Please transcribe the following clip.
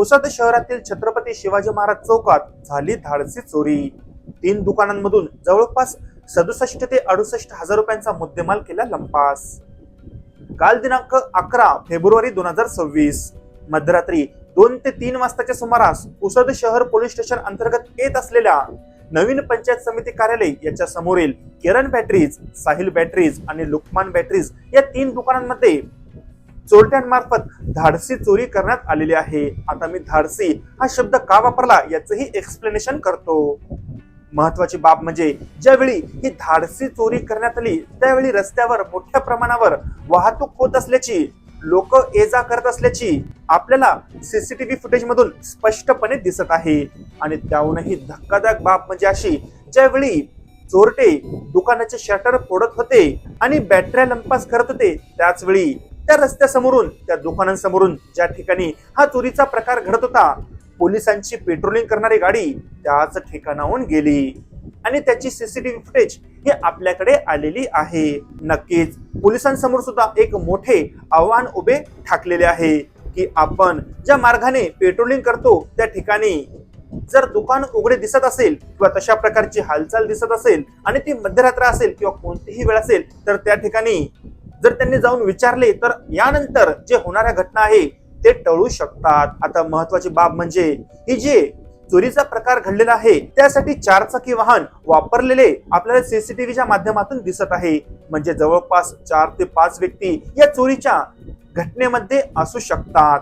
पुसद शहरातील छत्रपती शिवाजी महाराज चौकात झाली धाडसी चोरी. तीन दुकानांमधून जवळपास सदुसष्ट ते अडुसष्ट हजार रुपयांचा मुद्देमाल केला लंपास. काल दिनांक अकरा फेब्रुवारी दोन हजार सव्वीस. मध्यरात्री दोन ते तीन वाजताच्या सुमारास पुसद शहर पोलीस स्टेशन अंतर्गत येत असलेल्या नवीन पंचायत समिती कार्यालय याच्या समोरील किरण बॅटरीज साहिल बॅटरीज आणि लुकमान बॅटरीज या तीन दुकानांमध्ये चोरट्यांमार्फत धाडसी चोरी करण्यात आलेली आहे. आता मी धाडसी हा शब्द का वापरला याचंही एक्सप्लेनेशन करतो. महत्वाची बाब म्हणजे ज्यावेळी ही धाडसी चोरी करण्यात आली त्यावेळी रस्त्यावर मोठ्या प्रमाणावर वाहतूक होत असल्याची लोक ये जा करत असल्याची आपल्याला सीसीटीव्ही फुटेज मधून स्पष्टपणे दिसत आहे. आणि त्याहूनही धक्कादायक बाब म्हणजे अशी ज्यावेळी चोरटे दुकानाचे शटर फोडत होते आणि बॅटऱ्या लंपास करत होते त्याच वेळी त्या रस्त्यासमोरून त्या दुकानांसमोरून ज्या ठिकाणी हा चोरीचा प्रकार घडत होता पोलिसांची पेट्रोलिंग करणारी गाडी त्याच ठिकाणाहून गेली. आणि त्याची सीसीटीव्ही फुटेज ही आपल्याकडे आलेली आहे. नक्कीच पोलिसांसमोर सुद्धा एक मोठे आव्हान उभे ठाकलेले आहे की आपण ज्या मार्गाने पेट्रोलिंग करतो त्या ठिकाणी जर दुकान उघडे दिसत असेल किंवा तशा प्रकारची हालचाल दिसत असेल आणि ती मध्यरात्र असेल किंवा कोणतीही वेळ असेल तर त्या ठिकाणी जर त्यांनी जाऊन विचारले तर यानंतर जे होणाऱ्या घटना आहे ते टळू शकतात. आता महत्वाची बाब म्हणजे ही जे चोरीचा प्रकार घडलेला आहे त्यासाठी चारचाकी वाहन वापरलेले आपल्याला सीसीटीव्हीच्या माध्यमातून दिसत आहे. म्हणजे जवळपास चार ते पाच व्यक्ती या चोरीच्या घटनेमध्ये असू शकतात.